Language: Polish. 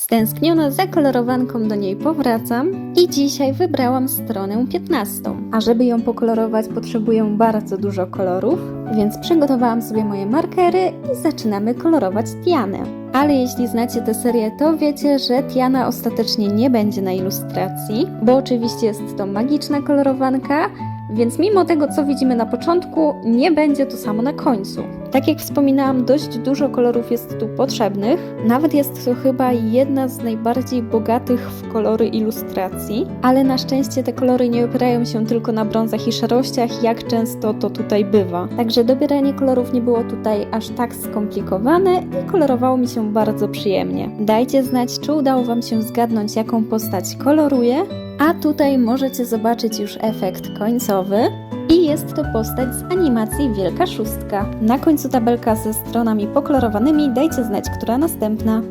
Stęskniona za kolorowanką do niej powracam i dzisiaj wybrałam stronę 15. A żeby ją pokolorować potrzebuję bardzo dużo kolorów, więc przygotowałam sobie moje markery i zaczynamy kolorować Tianę. Ale jeśli znacie tę serię, to wiecie, że Tiana ostatecznie nie będzie na ilustracji, bo oczywiście jest to magiczna kolorowanka, więc mimo tego, co widzimy na początku, nie będzie to samo na końcu. Tak jak wspominałam, dość dużo kolorów jest tu potrzebnych. Nawet jest to chyba jedna z najbardziej bogatych w kolory ilustracji, ale na szczęście te kolory nie opierają się tylko na brązach i szarościach, jak często to tutaj bywa. Także dobieranie kolorów nie było tutaj aż tak skomplikowane i kolorowało mi się bardzo przyjemnie. Dajcie znać, czy udało Wam się zgadnąć, jaką postać koloruję, a tutaj możecie zobaczyć już efekt końcowy. I jest to postać z animacji Wielka Szóstka. Na końcu tabelka ze stronami pokolorowanymi, dajcie znać, która następna.